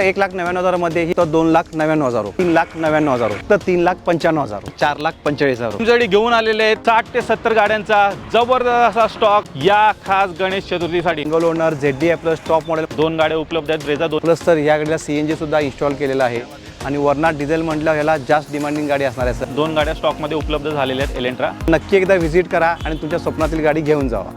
एक लाख नव्याण्णव हजारामध्ये ही तर दोन लाख नव्याण्णव हजार. तीन लाख नव्याण्णव हजार. तर तीन लाख पंच्याण्णव हजार. चार लाख पंचेचाळीस हजार. तुमच्याकडे घेऊन आलेले आहेत साठ ते सत्तर गाड्यांचा जबरदस्त असा स्टॉक या खास Ganesh चतुर्थीसाठी. Single owner Z D plus top model दोन गाड्या उपलब्ध आहेत ब्रेझा दोन. प्लस तर या गाडीला सी एन जी सुद्धा इन्स्टॉल केलेला आहे. आणि वरना डिझेल म्हटलं ह्याला जास्त डिमांडिंग गाडी असणार आहे सर दोन गाड्या स्टॉकमध्ये उपलब्ध झालेल्या आहेत एलेंट्रा नक्की एकदा व्हिजिट करा आणि तुमच्या स्वप्नातील गाडी घेऊन जावा.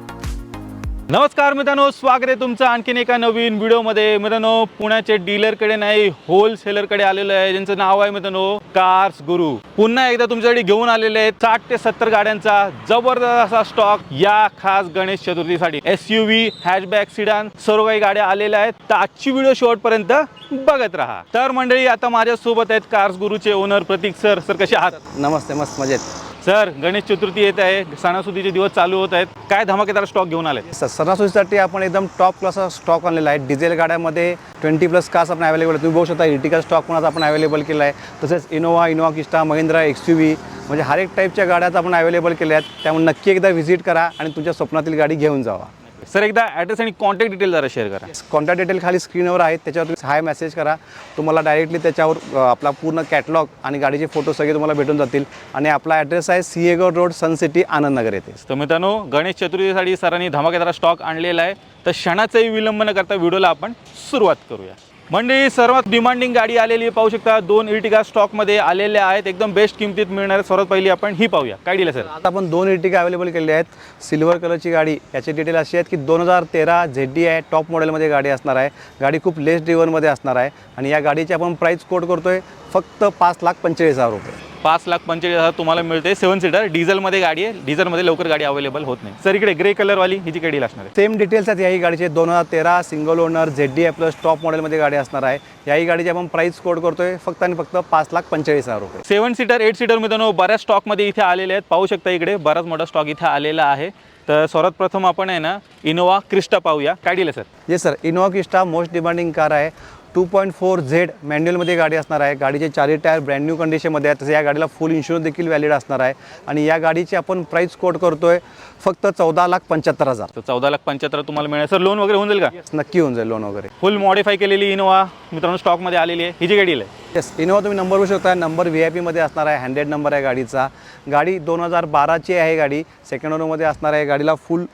नमस्कार मित्रांनो स्वागत आहे तुमचं आणखीन एका नवीन व्हिडिओमध्ये. मित्रांनो पुण्याचे डीलरकडे नाही होलसेलरकडे आलेलो आहे. ज्यांचं नाव आहे मित्रांनो कार्स गुरु. पुन्हा एकदा तुमच्यासाठी घेऊन आलेले आहेत साठ ते सत्तर गाड्यांचा जबरदस्त असा स्टॉक या खास Ganesh चतुर्थीसाठी. S U V hatchback sedan सर्व काही गाड्या आलेल्या आहेत. तर आजची व्हिडिओ शेवटपर्यंत बघत राहा. तर मंडळी आता माझ्यासोबत आहेत कार्स गुरुचे ओनर प्रतीक सर सर कसे आहात? नमस्ते मस्त मजेत. सर गणेश चतुर्थी येत आहे. सणासुदीचे दिवस चालू होत आहेत. काय धमाकेदार स्टॉक घेऊन आले सर सणासुदीसाठी आपण एकदम टॉप क्लासचा स्टॉक आणलेला आहे. डिझेल गाड्यामध्ये ट्वेंटी प्लस कार्स आपण अवेलेबल तुम्ही बघू शकता इर्टिका स्टॉक पण आपण अवेलेबल केला आहे. तसेच Innova Innova Crysta Mahindra X U V म्हणजे हर एक टाईपच्या गाड्याच आपण अवेलेबल केल्या आहेत. त्यामुळे नक्की एकदा व्हिजिट करा आणि तुमच्या स्वप्नातील गाडी घेऊन जावा. सर एकदा ॲड्रेस आणि कॉन्टॅक्ट डिटेल जरा शेअर करा. कॉन्टॅक्ट डिटेल खाली स्क्रीनवर आहेत त्याच्यावर तुम्ही हाय मेसेज करा. तुम्हाला डायरेक्टली त्याच्यावर अ, आपला पूर्ण कॅटलॉग आणि गाडीचे फोटो सगळे तुम्हाला भेटून जातील. आणि आपला ॲड्रेस आहे सिएगड रोड सन सिटी आनंदनगर येथे. तर मित्रांनो गणेश चतुर्थीसाठी सरांनी धमाकेदार स्टॉक आणलेला आहे. तर क्षणाचाही विलंब न करता व्हिडिओला आपण सुरुवात करूया. मंडळी सर्वात डिमांडिंग गाडी आलेली पाहू शकता दोन इर्टिगा स्टॉकमध्ये आलेल्या आहेत. एकदम बेस्ट किमतीत मिळणार सर्वात पहिली आपण ही पाहूया. काय डील सर आता आपण दोन इर्टिका अवेलेबल केलेल्या आहेत. सिल्वर कलरची गाडी. याची डिटेल अशी आहेत की दोन हजार तेरा झेड डी आहे. टॉप मॉडेलमध्ये गाडी असणार आहे. गाडी खूप लेस ड्रिवनमध्ये असणार आहे. आणि या गाडीची आपण प्राईस कोट करतोय फक्त पाच लाख पंचेचाळीस हजार रुपये. पाच लाख पंचेचाळीस हजार तुम्हाला मिळते. सेवन सीटर डिझेलमध्ये गाडी आहे. डिझेलमध्ये लवकर गाडी अवेलेबल होत नाही. सर इकडे ग्रे कलरवाली ही जी गाडी असणार आहे? सेम डिटेल्स आहेत याही गाडीचे. दोन हजार तेरा single owner Z D plus top मॉडेलमध्ये गाडी असणार आहे. याही गाडीची आपण प्राईस कोट करतोय. फक्त आणि फक्त पाच लाख पंचेचाळीस हजार रुपये. सेवन सीटर एट सीटर मित्रांनो बऱ्याच स्टॉकमध्ये इथे आलेले आहेत. पाहू शकता इकडे बराच मोठा स्टॉक इथे आलेला आहे. तर सर्वात प्रथम आपण आहे ना इनोवा क्रिस्टा पाहूया. काय दिलं sir yes sir Innova Crysta most demanding car आहे. टू पॉईंट फोर झेड मॅन्युअलमध्ये गाडी असणार आहे. गाडीचे चारही टायर ब्रँड न्यू कंडिशनमध्ये आहे तसं या गाडीला फुल इन्शुरन्स देखील व्हॅलिड असणार आहे. आणि या गाडीची आपण प्राईस कोट करतोय फक्त चौदा लाख पंच्याहत्तर हजार. तर चौदा लाख पंच्याहत्तर तुम्हाला मिळेल. सर लोन वगैरे होऊन जाईल का? नक्की होऊन जाईल लोन वगैरे. फुल मॉडिफाय केलेली इनोवा मित्रांनो स्टॉकमध्ये आलेली आहे. ही जी गाडी आहे येस इनोवा तुम्ही नंबर बघू शकता. नंबर व्ही आय पीमध्ये असणार आहे. हँड्रेड नंबर आहे गाडीचा. गाडी दोन हजार बाराची आहे गाडी. सेकंड ओनरमध्ये असणार आहे. गाडीला फुल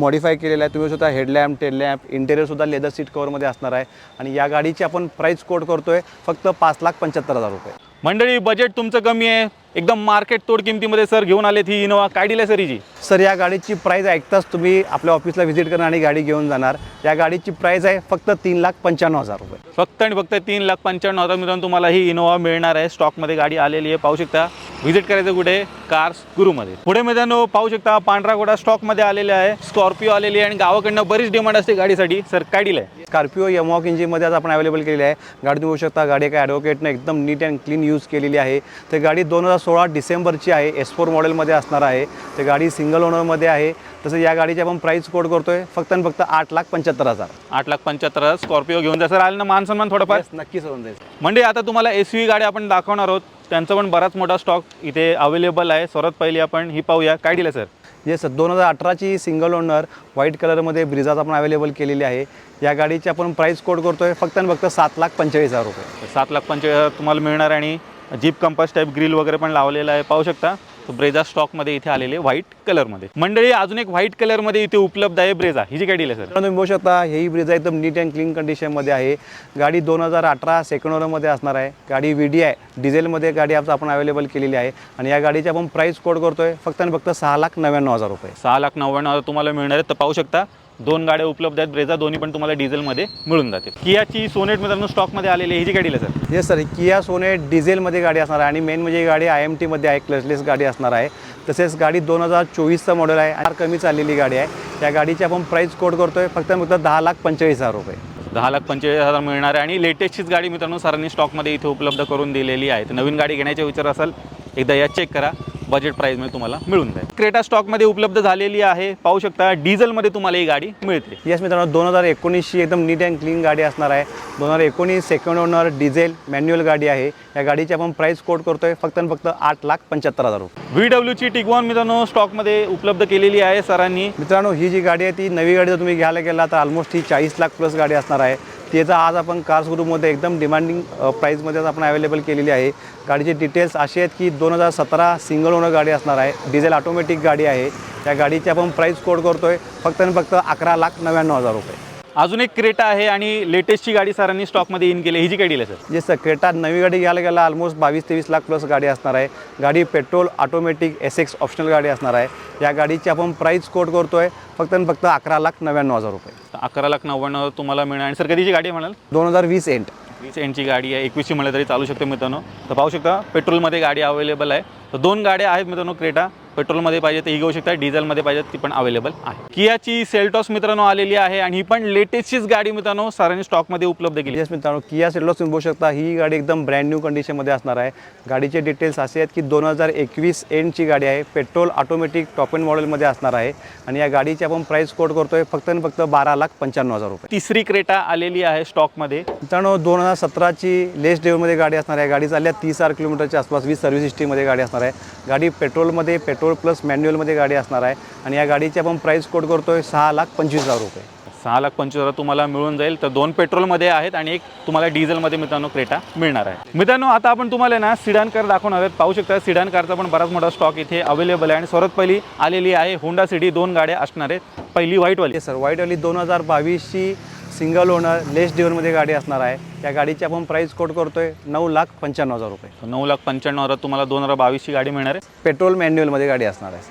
मॉडिफाय केलेलं आहे. तुम्ही सुद्धा हेडलॅम्प टेडलॅम्प इंटेरियरसुद्धा लेदर सीट कवरमध्ये असणार आहे. आणि या गाडीची आपण प्राईस कोट करतो आहे फक्त पाच लाख पंच्याहत्तर हजार रुपये. मंडळी बजेट तुमचं कमी आहे. एकदम मार्केट तोड किमतीमध्ये सर घेऊन आलेत ही इनोवा. काय दिलं सर हिची? सर या गाडीची प्राईस ऐकताच तुम्ही आपल्या ऑफिसला व्हिजिट करणार आणि गाडी घेऊन जाणार. या गाडीची प्राईस आहे फक्त तीन लाख पंच्याण्णव हजार रुपये. फक्त आणि फक्त तीन लाख पंच्याण्णव हजार मित्रांनो तुम्हाला ही इनोवा मिळणार आहे. स्टॉकमध्ये गाडी आलेली आहे पाहू शकता. व्हिजिट करायचं कुठे? कार्स गुरुमध्ये पुढे मित्रांनो पाहू शकता पांढरा घोडा स्टॉकमध्ये आलेला आहे. स्कॉर्पिओ आलेली आहे आणि गावाकडनं बरीच डिमांड असते गाडीसाठी. सर काय दिलं आहे स्कॉर्पिओ यमॉक इंजिनमध्ये आज आपण अवेलेबल केलेली आहे. गाडी तुम्ही बघू शकता गाडी काय ॲडव्होकेटनं एकदम नीट अँड क्लीन यूज केलेली आहे. तर गाडी दोन हजार सोळा डिसेंबरची आहे. एस फोर मॉडेलमध्ये असणार आहे. तर गाडी सिंगल ओनरमध्ये आहे. तसं या गाडीची आपण प्राईस कोड करतोय. फक्त आणि फक्त आठ लाख पंच्याहत्तर हजार. आठ लाख पंच्याहत्तर हजार. स्कॉर्पिओ घेऊन जा. सर आलं ना मान सन्मान थोडंफार? नक्कीच होऊन जाईल. म्हणजे आता तुम्हाला एस व्ही गाडी आपण दाखवणार आहोत. त्यांचा पण बराच मोठा स्टॉक इथे अवेलेबल आहे. सर्वात पहिली आपण ही पाहूया. काय दिलं सर? येस दोन हजार अठराची सिंगल ओनर व्हाईट कलरमध्ये ब्रिजाज आपण अवेलेबल केलेली आहे. या गाडीची आपण प्राईस कोड करतोय. फक्त आणि फक्त सात लाख पंचेचाळीस हजार रुपये. सात लाख पंचवीस हजार तुम्हाला मिळणार आणि जीप कंपास टाईप ग्रिल वगैरे पण लावलेला आहे. पाहू शकता तो ब्रेझा स्टॉकमध्ये इथे आलेले व्हाईट कलरमध्ये मंडळी अजून एक व्हाईट कलरमध्ये इथे उपलब्ध आहे ब्रेझा. ही जी गाडी आहे सर तुम्ही बघू शकता हेही ब्रिजा एकदम नीट अँड क्लीन कंडिशनमध्ये आहे. गाडी दोन हजार अठरा सेकंड ओनरमध्ये असणार आहे. गाडी व्ही डी आहे डिझेलमध्ये गाडी आज आपण अवेलेबल केलेली आहे. आणि या गाडीची आपण प्राईस कोड करतोय फक्त आणि फक्त सहा लाख नव्याण्णव हजार रुपये. सहा लाख नव्याण्णव हजार तुम्हाला मिळणार आहेत तर पाहू शकता दोन गाड्या उपलब्ध आहेत ब्रेझा दोन्ही पण तुम्हाला डिझेलमध्ये मिळून जातील. कियाची सोनेट मित्रांनो स्टॉकमध्ये आलेली आहे. ही जी गाडी आहे सर? येस सर किया सोने डिझेलमध्ये गाडी असणार आहे आणि मेन म्हणजे ही गाडी आय एम टीमध्ये आहे क्लचलेस गाडी असणार आहे. तसेच गाडी दोन हजार चोवीसचं मॉडेल आहे. फार कमी चाललेली गाडी आहे. या गाडीची आपण प्राईस कोड करतोय. फक्त फक्त दहा लाख पंचेचाळीस हजार रुपये. दहा लाख पंचेचाळीस हजार मिळणार आहे. आणि लेटेस्टचीच गाडी मित्रांनो सरांनी स्टॉकमध्ये इथे उपलब्ध करून दिलेली आहे. तर नवीन गाडी घेण्याचा विचार असाल एकदा या चेक करा. बजेट प्राईजमध्ये तुम्हाला मिळून जाईल. क्रेटा स्टॉकमध्ये उपलब्ध झालेली आहे. पाहू शकता डिझेलमध्ये तुम्हाला ही गाडी मिळते. येस मित्रांनो दोन हजार एकोणीसची एकदम नीट अँड क्लीन गाडी असणार आहे. दोन हजार एकोणीस सेकंड ओनर डिझेल मॅन्युअल गाडी आहे. या गाडीची आपण प्राईस कोड करतोय फक्त आणि फक्त आठ लाख पंच्याहत्तर हजार रुपये. व्ही डब्ल्यूची टिकवॉन मित्रांनो स्टॉकमध्ये उपलब्ध केलेली आहे सरांनी. मित्रांनो ही जी गाडी आहे ती नवी गाडी जर तुम्ही घ्यायला गेला तर ऑलमोस्ट ही चाळीस लाख प्लस गाडी असणार आहे. त्याचा आज आपण कार्स ग्रुपमध्ये एकदम डिमांडिंग प्राईजमध्ये आपण अवेलेबल केलेली आहे. गाडीचे डिटेल्स असे आहेत की दोन हजार सतरा सिंगल ओनर गाडी असणार आहे. डिझेल ऑटोमॅटिक गाडी आहे. त्या गाडीची आपण प्राईस कोड करतो आहे फक्त आणि फक्त अकरा लाख नव्याण्णव हजार रुपये. अजून एक क्रेटा आहे आणि लेटेस्टची गाडी सरांनी स्टॉकमध्ये इन केली. ही जी डील आहे सर जे सर क्रेटा नवी गाडी घ्यायला गेला ऑलमोस्ट बावीस तेवीस लाख प्लस गाडी असणार आहे. गाडी petrol automatic S X optional गाडी असणार आहे. या गाडीची आपण प्राईस कोड करतो आहे फक्त आणि फक्त अकरा लाख नव्याण्णव हजार रुपये. अकरा लाख नव्याण्णव तुम्हाला मिळणार. आणि सर कधीची गाडी म्हणाल? दोन हजार वीस एंड वीस एंडची गाडी आहे. एकवीसची म्हणलं तरी चालू शकते मित्रांनो. तर पाहू शकता पेट्रोलमध्ये गाडी अवेलेबल आहे. तर दोन गाड्या आहेत मित्रांनो क्रेटा. पेट्रोलमध्ये पाहिजे तर ही घेऊ शकता डिझेलमध्ये पाहिजे ती पण अवेलेबल आहे. कियाची सेल्टॉस मित्रांनो आलेली आहे आणि ही पण लेटेस्टचीच गाडी मित्रांनो सरांनी स्टॉकमध्ये उपलब्ध केली. येस मित्रांनो किया सेटलॉस तुम्ही बघू शकता ही गाडी एकदम ब्रँड न्यू कंडिशनमध्ये असणार आहे. गाडीचे डिटेल्स असे आहेत की दोन हजार एकवीस एंडची गाडी आहे. पेट्रोल ऑटोमॅटिक टॉप एंड मॉडेलमध्ये असणार आहे. आणि या गाडीची आपण प्राईस कोड करतो आहे फक्त आणि फक्त बारा लाख पंच्याण्णव हजार रुपये. तिसरी क्रेटा आलेली आहे स्टॉकमध्ये. मित्रांनो दोन हजार सतराची लेस ड्राईव्हमध्ये गाडी असणार आहे. गाडी चालल्या तीस हजार किलोमीटरच्या आसपास वीस सर्व्हिस हिस्ट्रीमध्ये गाडी असणार आहे. गाडी पेट्रोलमध्ये पेट्रोल प्लस मॅन्युअलमध्ये गाडी असणार आहे. आणि या गाडीची आपण प्राईस कोड करतो आहे सहा लाख पंचवीस हजार रुपये. सहा लाख पंचवीस हजार तुम्हाला मिळून जाईल. तर दोन पेट्रोलमध्ये आहेत आणि एक तुम्हाला डिझेलमध्ये मित्रांनो क्रेटा मिळणार आहे. मित्रांनो आता आपण तुम्हाला ना सिडान कार दाखवणार आहेत. पाहू शकता सिडान कारचा पण बराच मोठा स्टॉक इथे अवेलेबल आहे. आणि सर्वात पहिली आलेली आहे होंडा सिटी दोन गाड्या असणार आहेत. पहिली व्हाईटवाली सर व्हाईटवाली दोन हजार बावीसची सिंगल ओनर लेस ड्राईव्हरमध्ये गाडी असणार आहे. या गाडीची आपण प्राईस कोड करतो आहे नऊ लाख पंच्याण्णव हजार रुपये. नऊ लाख पंच्याण्णव हजार तुम्हाला दोन हजार बावीसची गाडी मिळणार आहे. पेट्रोल मॅन्युअलमध्ये गाडी असणार आहे.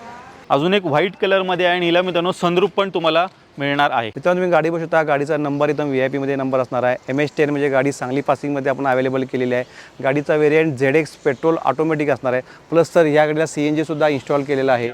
अजून एक व्हाईट कलरमध्ये आहे आणि हिला मित्रांनो सनरूप पण तुम्हाला मिळणार आहे. मित्रांनो तुम्ही गाडी बघू शकता. गाडीचा नंबर एकदम व्ही आय पीमध्ये नंबर असणार आहे. एम एच टेन म्हणजे गाडी सांगली पासिंगमध्ये आपण अवेलेबल केलेली आहे. गाडीचा variant Z X petrol automatic असणार आहे. प्लस सर या गाडीला सी एन जीसुद्धा इन्स्टॉल केलेलं आहे.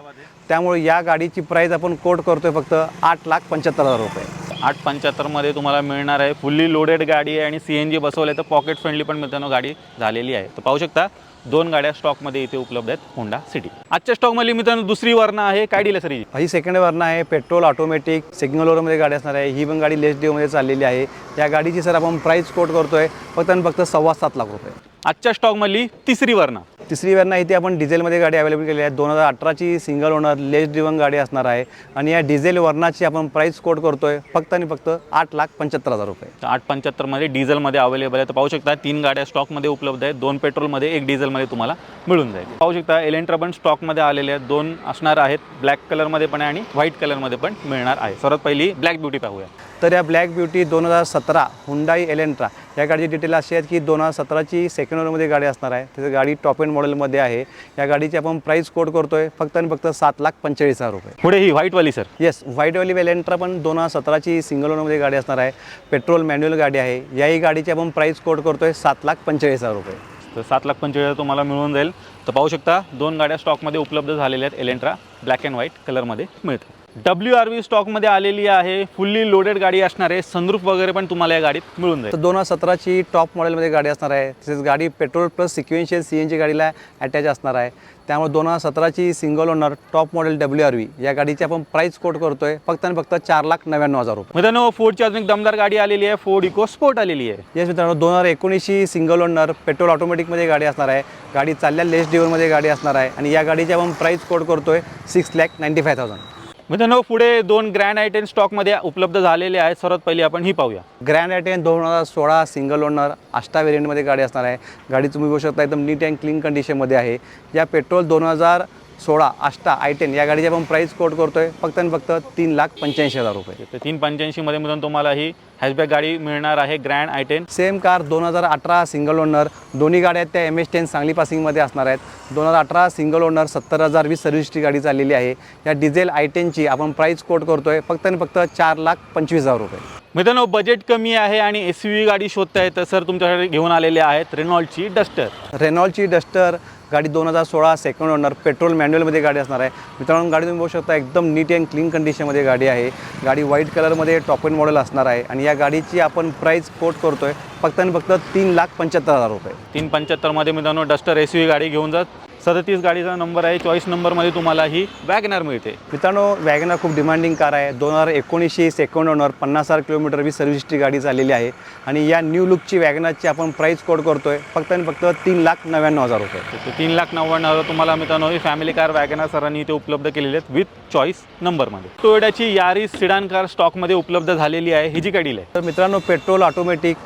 त्यामुळे या गाडीची प्राईस आपण कोट करतो आहे फक्त आठ लाख पंच्याहत्तर हजार रुपये. आठ पंच्याहत्तरमध्ये तुम्हाला मिळणार आहे. फुल्ली लोडेड गाडी आहे आणि सी एन जी बसवलं आहे तर पॉकेट फ्रेंडली पण मित्रांनो गाडी झालेली आहे. तर पाहू शकता दोन गाड्या स्टॉकमध्ये इथे उपलब्ध आहेत होंडा सिटी आजच्या स्टॉकमध्ये मित्रांनो दुसरी वर्ण आहे. काय डील सर ही सेकंड वर्ण आहे पेट्रोल ऑटोमॅटिक सिग्नल ओवरमध्ये गाडी असणार आहे. ही पण गाडी लेस मध्ये चाललेली आहे. या गाडीची सर आपण प्राईस कोट करतो आहे फक्त आणि फक्त सव्वा सात लाख रुपये. आजच्या स्टॉकमधली तिसरी वर्ण. तिसरी वर्ण इथे आपण डिझेलमध्ये गाडी अवेलेबल केली आहे. दोन हजार अठराची सिंगल ओनर लेस ड्रिवन गाडी असणार आहे. आणि या डिझेल वर्णाची आपण प्राईस कोट करतो आहे फक्त आणि फक्त आठ लाख पंच्याहत्तर हजार रुपये. आठ पंच्याहत्तरमध्ये डिझेलमध्ये अवेलेबल आहे. तर पाहू शकता तीन गाड्या स्टॉकमध्ये उपलब्ध आहेत. दोन पेट्रोलमध्ये एक डिझेलमध्ये तुम्हाला मिळून जाईल. पाहू शकता एलेंट्रा पण स्टॉकमध्ये आलेले आहेत. दोन असणार आहेत. ब्लॅक कलरमध्ये पण आहे आणि व्हाईट कलरमध्ये पण मिळणार आहे. सर्वात पहिली ब्लॅक ब्युटी पाहूया. तर या ब्लॅक ब्युटी दोन हजार सतरा हुंडाई एलेंट्रा या गाडीची डिटेल अशी आहेत की दोन हजार सतराची सेकंड ओनरमध्ये गाडी असणार आहे. त्याची गाडी टॉप एंड मॉडेलमध्ये आहे. या गाडीची आपण प्राईस कोट करतो आहे फक्त आणि फक्त सात लाख पंचेचाळीस हजार रुपये. पुढे ही व्हाईटवाली सर येस व्हाईटवाली वेलेंट्रा पण दोन हजार सतराची सिंगल ओनरमध्ये गाडी असणार आहे. पेट्रोल मॅन्युअल गाडी आहे. याही गाडीची आपण प्राईस कोट करतो आहे सात लाख पंचेचाळीस हजार रुपये. तर सात लाख पंचेचाळीस तुम्हाला मिळून जाईल. तर पाहू शकता दोन गाड्या स्टॉकमध्ये उपलब्ध झालेल्या आहेत एलेंट्रा ब्लॅक अँड व्हाईट कलरमध्ये मिळतात डब्ल्यू आर व्ही स्टॉकमध्ये आलेली आहे. फुल्ली लोडेड गाडी असणार आहे. सनरूफ वगैरे पण तुम्हाला या गाडीत मिळून तर जाईल. दोन हजार सतराची टॉप मॉडेलमध्ये गाडी असणार आहे. तसेच गाडी petrol plus sequential C N G गाडीला अटॅच असणार आहे. त्यामुळे दोन हजार सतराची single owner top model W R V या गाडीची आपण प्राईस कोट करतो आहे फक्त आणि फक्त चार लाख नव्याण्णव हजार रुपये. मित्रांनो फोर्डची अजून एक दमदार गाडी आलेली आहे. फोर्ड इको स्पोर्ट आलेली आहे. येस मित्रांनो दोन हजार एकोणीसची सिंगल ओनर पेट्रोल ऑटोमॅटिकमध्ये गाडी असणार आहे. गाडी चालल्या लेस ड्रिव्हरमध्ये गाडी असणार आहे. आणि या गाडीची आपण प्राईस कोट करतो आहे six lakh ninety five thousand मित्रांनो पुढे दोन ग्रँड आयटेन स्टॉकमध्ये उपलब्ध झालेले आहेत. सर्वात पहिली आपण ही पाहूया. ग्रँड आयटेन दोन हजार सोळा सिंगल ओनर आष्टा व्हेरियंटमध्ये गाडी असणार आहे. गाडी तुम्ही बघू शकता एकदम नीट अँड क्लीन कंडिशनमध्ये आहे. या पेट्रोल दोन हजार सोळा आष्टा आय टेन या गाडीची आपण प्राईस कोट करतो आहे फक्त आणि फक्त तीन लाख पंच्याऐंशी हजार रुपये. तर तीन पंच्याऐंशीमध्ये मित्रांनो तुम्हाला ही हॅशबॅक गाडी मिळणार आहे ग्रँड आयटेन सेम कार दोन हजार अठरा सिंगल ओनर दोन्ही गाड्या आहेत त्या एम एस टेन सांगली पासिंगमध्ये असणार आहेत. दोन हजार अठरा सिंगल ओनर सत्तर हजार वीस सर्व्हिसची गाडी चाललेली आहे. या डिझेल आय टेनची आपण प्राईस कोट करतो आहे फक्त आणि फक्त चार लाख पंचवीस हजार रुपये. मित्रांनो बजेट कमी आहे आणि एस यू गाडी शोधताय तर सर तुमच्याकडे घेऊन आलेले आहेत रेनॉल्डची डस्टर रेनॉल्डची डस्टर गाडी दोन हजार सोळा सेकंड ओनर पेट्रोल मॅन्युअलमध्ये गाडी असणार आहे. मित्रांनो गाडी तुम्ही बघू शकता एकदम नीट अँड क्लीन कंडिशनमध्ये गाडी आहे. गाडी व्हाईट कलरमध्ये टॉप एंड मॉडेल असणार आहे. आणि या गाडीची आपण प्राईस कोट करतो आहे फक्त आणि फक्त तीन लाख पंच्याहत्तर हजार रुपये. तीन पंच्याहत्तरमध्ये मित्रांनो डस्टर एस यू गाडी घेऊन जात सदतीस गाडीचा नंबर आहे. चॉईस नंबरमध्ये तुम्हाला ही वॅगनर मिळते. मित्रांनो वॅगनर खूप डिमांडिंग कार आहे. दोन हजार एकोणीसशे सेकंड ओनर पन्नास हजार किलोमीटर वी सर्व्हिस हिस्ट्री गाडी चाललेली आहे. आणि या न्यू लुकची वॅगनरची आपण प्राईस कोड करतोय. फक्त आणि फक्त तीन लाख नव्याण्णव हजार रुपये. तीन लाख नव्याण्णव हजार तुम्हाला मित्रांनो ही फॅमिली कार वॅगनर सरांनी इथे उपलब्ध केलेली आहेत विथ चॉईस नंबरमध्ये टोयोटाची यारी सिडान कार स्टॉकमध्ये उपलब्ध झालेली आहे. ही जी गाडी आहे. तर मित्रांनो पेट्रोल ऑटोमॅटिक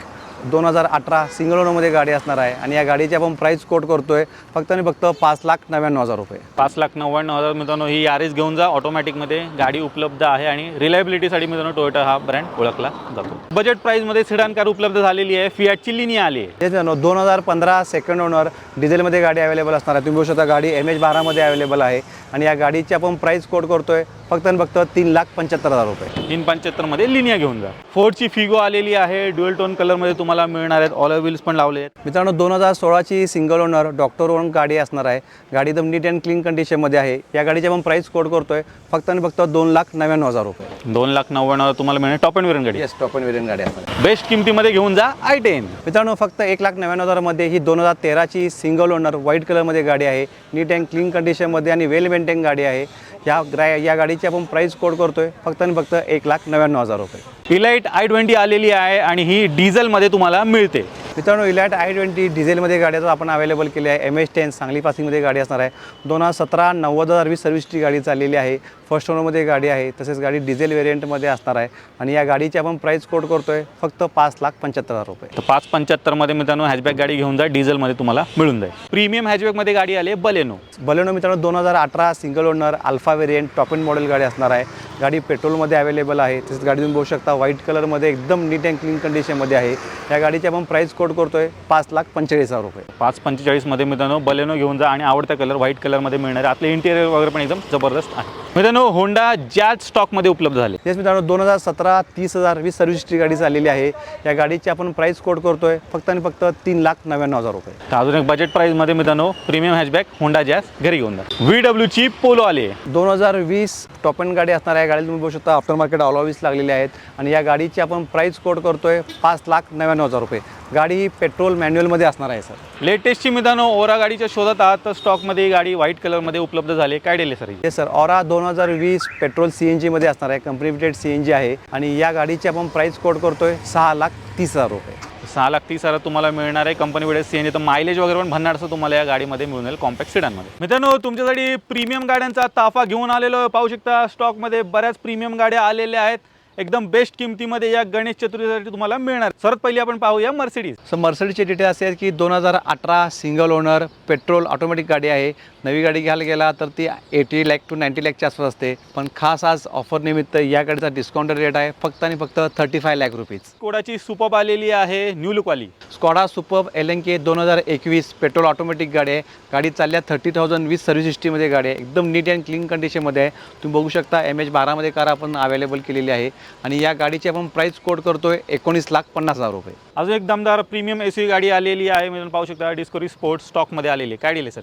दोन हजार अठरा सिंगल ओनरमध्ये गाडी असणार आहे आणि या गाडीची आपण प्राईस कोड करतोय. फक्त आणि फक्त पाच लाख नव्याण्णव हजार रुपये. पाच लाख नव्याण्णव हजार मित्रांनो ही यारीज घेऊन जा. ऑटोमॅटिकमध्ये गाडी उपलब्ध आहे आणि रिलायबिलिटीसाठी मित्रांनो टोयोटा हा ब्रँड ओळखला जातो. बजेट प्राईजमध्ये सिडान कार उपलब्ध झालेली आहे. फियाटची लिनिया आली आहे. दोन हजार पंधरा सेकंड ओनर डिझेलमध्ये गाडी अवेलेबल असणार आहे. तुम्ही बघू शकता गाडी एम एच बारामध्ये अवेलेबल आहे. आणि या गाडीची आपण प्राईस कोड करतोय फक्त आणि फक्त तीन लाख पंच्याहत्तर हजार रुपये. तीन पंच्याहत्तरमध्ये लिनिया घेऊन जा. फोर्डची फिगो आलेली आहे. ड्युअल टोन कलरमध्ये तुम्हाला मिळणार आहेत. ऑल व्हील्स पण लावले आहेत. मित्रांनो दोन हजार सोळाची सिंगल ओनर डॉक्टर ओन गाडी असणार आहे. गाडी एकदम नीट अँड क्लीन कंडिशनमध्ये आहे. या गाडीची आपण प्राईस कोड करतोय. फक्त आणि फक्त दोन लाख नव्याण्णव हजार रुपये. दोन लाख नव्याण्णव हजार तुम्हाला मिळणार. टॉप अँड वेरियंट गाडी. येस टॉप अँड वेरियंट गाडी असणार आहे. बेस्ट किमतीमध्ये घेऊन जा आय टेन मित्रांनो फक्त एक लाख नव्याण्णव हजारमध्ये ही दोन हजार तेराची सिंगल ओनर व्हाईट कलरमध्ये गाडी आहे. नीट अँड क्लीन कंडिशनमध्ये आणि वेल मेंटेन गाडी आहे. या ग्रा या गाडीची आपण प्राईस कोड करतोय. फक्त आणि फक्त एक लाख नव्याण्णव हजार रुपये. इलाइट आय ट्वेंटी आलेली आहे आणि ही डिझेलमध्ये तुम्हाला मिळते. मित्रांनो इलॅट आय ट्वेंटी डिझेलमध्ये गाड्याचं आपण अवेलेबल केली आहे एम एच टेन सांगली पासिंगमध्ये गाडी असणार आहे. दोन हजार सतरा नव्वद हजार वीस सर्व्हिसची गाडी चाललेली आहे. फर्स्ट ओनरमध्ये गाडी आहे तसेच गाडी डिझेल व्हेरियंटमध्ये असणार आहे. आणि या गाडीची आपण प्राईस कोड करतोय फक्त पाच लाख पंच्याहत्तर हजार रुपये. तर पाच पंच्याहत्तरमध्ये मित्रांनो हॅचबॅक गाडी घेऊन जा डिझेलमध्ये तुम्हाला मिळून जाईल. प्रीमियम हॅचबॅकमध्ये गाडी आली आहे बलेनो बलेनो मित्रांनो दोन हजार अठरा single owner alpha variant top end model गाडी असणार आहे. गाडी पेट्रोलमध्ये अवेलेबल आहे. तसेच गाडी तुम्ही बघू शकता व्हाईट कलरमध्ये एकदम नीट अँड क्लीन कंडिशनमध्ये आहे. या गाडीची आपण प्राईस कोड करतोय पाच लाख पंचेचाळीस हजार रुपये. पाच पंचेचाळीसमध्ये मित्रांनो बलेनो घेऊन जा आणि आवडता कलर व्हाईट कलरमध्ये मिळणार आहे आपले इंटेरियर वगैरे पण एकदम जबरदस्त आहे. मित्रांनो होंडा जॅज स्टॉकमध्ये उपलब्ध झाले. तेच मित्रांनो दोन हजार सतरा तीस हजार वीस सर्व्हिस हिस्ट्री गाडी चाललेली आहे. या गाडीची आपण प्राईस कोड करतोय फक्त आणि फक्त तीन लाख नव्याण्णव हजार रुपये. अजून एक बजेट प्राईजमध्ये मित्रांनो प्रीमियम हॅचबॅक होंडा जॅज घरी घेऊन जा. व्ही डब्ल्यूची पोलो आली दोन हजार वीस टॉप एंड गाडी असणार आहे गाडी तुम्ही बघू शकता आफ्टर मार्केट ऑलॉवीस लागलेले आहेत. आणि या गाडीची आपण प्राईस कोड करतोय पाच लाख नव्याण्णव हजार रुपये. गाडी ही पेट्रोल मॅन्युअलमध्ये असणार आहे सर. लेटेस्टची मित्रांनो ओरा गाडीच्या शोधात आहात. तर स्टॉकमध्ये ही गाडी व्हाईट कलरमध्ये उपलब्ध झाली आहे. काय डेले सर येस सर ऑरा दोन हजार वीस पेट्रोल सी एन जीमध्ये असणार आहे. कंप्लिटेड सी एन जी आहे. आणि या गाडीची आपण प्राईस कोड करतोय सहा लाख तीस हजार रुपये. सहा लाख तीस हजार तुम्हाला मिळणार आहे. कंपनी वेळेस सी एन तर मायलेज वगैरे पण भन्नाट असं तुम्हाला या गाडीमध्ये मिळून येईल कॉम्पॅक्ट सिडानमध्ये मित्रांनो तुमच्यासाठी प्रीमियम गाड्यांचा ताफा घेऊन आलेलो. पाहू शकता स्टॉकमध्ये बऱ्याच प्रीमियम गाड्या आलेल्या आहेत. एकदम बेस्ट किमतीमध्ये या गणेश चतुर्थीसाठी तुम्हाला मिळणार. सर्वात पहिली आपण पाहूया मर्सिडीज सो मर्सडीचे डिटेल असे आहेत की दोन हजार अठरा सिंगल ओनर पेट्रोल ऑटोमॅटिक गाडी आहे. नवी गाडी घ्यायला गेला तर ती एटी लॅक टू नाईन्टी लॅकच्या आसपास असते. पण खास आज ऑफर निमित्त या गाडीचा डिस्काउंटेड रेट आहे. फक्त आणि फक्त थर्टी फाय लॅक रुपीज कोडाची सुपब आलेली आहे new लुकवाली Skoda Superb L N K दोन हजार एकवीस पेट्रोल ऑटोमॅटिक गाडी आहे. गाडी चालल्या थर्टी थाउजंड वीस सर्व्हिस हिस्ट्रीमध्ये गाडी आहे. एकदम नीट अँड क्लीन कंडिशनमध्ये आहे. तुम्ही बघू शकता एम एच बारामध्ये कार आपण अवेलेबल केलेली आहे. आणि या गाडीची आपण प्राईस कोड आहे एकोणीस लाख पन्नास हजार रुपये. अजून एक दमदार प्रीमियम एस गाडी आलेली आहे. मित्रांनो पाहू शकता डिस्कवरी स्पोर्ट्स स्टॉकमध्ये आलेली आहे. काय दिले सर?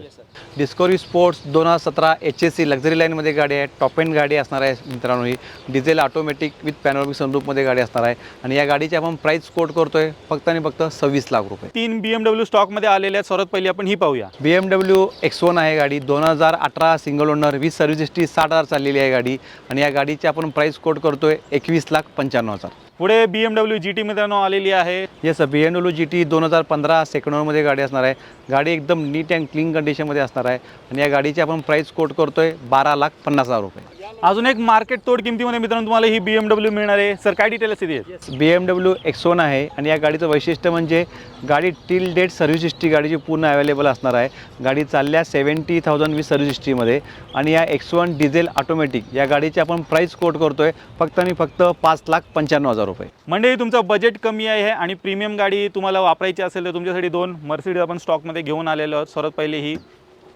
डिस्कवरी स्पोर्ट्स दोन हजार सतरा एच एस सी लक्झरी लाईनमध्ये गाडी आहे. टॉप एंड गाडी असणार आहे मित्रांनो ही. डिझेल ऑटोमॅटिक विथ पॅनोरमिक सनरूपमध्ये गाडी असणार आहे. आणि या गाडीची आपण प्राईस कोड करतोय फक्त आणि फक्त सव्वीस लाख रुपये. तीन बी एमडब्ल्यू स्टॉकमध्ये आलेल्या आहेत. सर्वात पहिली आपण ही पाहूया. B M W X one आहे गाडी. दोन हजार अठरा सिंगल ओनर वीस सर्व्हिस हिस्ट्री साठ हजार चाललेली आहे गाडी. आणि या गाडीची आपण प्राईस कोड करतोय एकवीस लाख पंच्याण्णव हजार. पुढे बी एमडब्ल्यू जी टी मित्रांनो आलेली आहे. Yes B M W G T दोन हजार पंधरा सेकंडमध्ये गाडी असणार आहे. गाडी एकदम नीट अँड क्लीन कंडिशनमध्ये असणार आहे. आणि या गाडीची आपण प्राईस करतो आहे बारा लाख पन्नास हजार रुपये. अजून एक मार्केट तोड किमतीमध्ये मित्रांनो तुम्हाला ही बी एमडब्ल्यू मिळणार आहे. सर काय डिटेल्स आहेत B M W X one आहे आणि या गाडीचं वैशिष्ट्य म्हणजे गाडी टिल डेट सर्व्हिस हिस्ट्री गाडीची पूर्ण अवेलेबल असणार आहे. गाडी चालल्या सेवन्टी थाउजंड वीस सर्व्हिस हिस्ट्रीमध्ये आणि या एक्स वन डिझेल ऑटोमॅटिक या गाडीची आपण प्राईस कोड करतोय फक्त आणि फक्त पाच लाख पंच्याण्णव हजार रुपये. म्हणजे तुमचं बजेट कमी आहे आणि प्रीमियम गाडी तुम्हाला वापरायची असेल तर तुमच्यासाठी दोन मर्सिडीज आपण स्टॉकमध्ये घेऊन आलेलो आहोत. सर्वात पहिली ही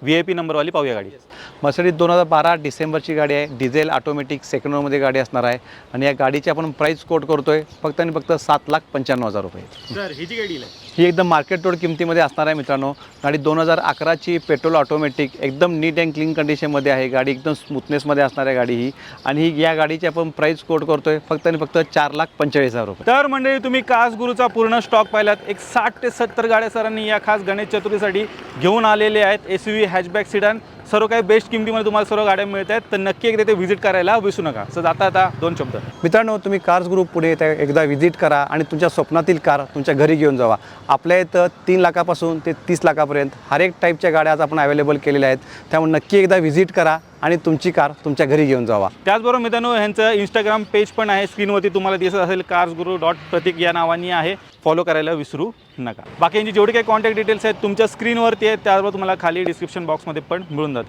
व्ही आय पी नंबरवाली पाहूया गाडी. मर्सिडीज दोन हजार बारा डिसेंबरची गाडी आहे. डिझेल ऑटोमॅटिक सेकंड ओनरमध्ये गाडी असणार आहे. आणि या गाडीची आपण प्राईस कोड करतोय. फक्त आणि फक्त सात लाख पंच्याण्णव हजार रुपये. सर ही जी गाडी आहे. ही एकदम मार्केट रोड किमतीमध्ये असणार आहे मित्रांनो. गाडी दोन हजार अकराची पेट्रोल ऑटोमॅटिक एकदम नीट अँड क्लीन कंडिशनमध्ये आहे. गाडी एकदम स्मूथनेसमध्ये असणार आहे गाडी ही. आणि ही या गाडीची आपण प्राईस कोट करतोय. फक्त आणि फक्त चार लाख पंचेचाळीस हजार रुपये. तर मंडळी तुम्ही कास गुरुचा पूर्ण स्टॉक पाहिलात. एक साठ ते सत्तर गाड्या सरांनी या खास गणेश चतुर्थीसाठी घेऊन आलेले आहेत. एस व्ही हॅचबॅक सिडन सर्व काही बेस्ट किमतीमध्ये तुम्हाला सर्व गाड्या मिळत आहेत. तर नक्की एकदा ते व्हिजिट करायला विसरू नका. सर जाता आता दोन शब्द. मित्रांनो तुम्ही कार्स ग्रुप पुढे त्या एकदा व्हिजिट करा आणि तुमच्या स्वप्नातील कार तुमच्या घरी घेऊन जावा. आपल्या इथं तीन लाखापासून ते तीस लाखापर्यंत हर एक टाईपच्या गाड्या आज आपण अवेलेबल केलेल्या आहेत. त्यामुळे नक्की एकदा व्हिजिट करा. आणि तुमची कार तुमच्या घरी घेऊन जावा. त्याचबरोबर मित्रांनो ह्यांचं इंस्टाग्राम पेज पण आहे. स्क्रीनवरती तुम्हाला दिसत असेल कार्स गुरु डॉट प्रतीक या नावाने आहे. फॉलो करायला विसरू नका. बाकी यांची जेवढे काही कॉन्टॅक्ट डिटेल्स आहेत तुमच्या स्क्रीनवरती आहेत त्याचबरोबर तुम्हाला खाली डिस्क्रिप्शन बॉक्समध्ये पण मिळून जाते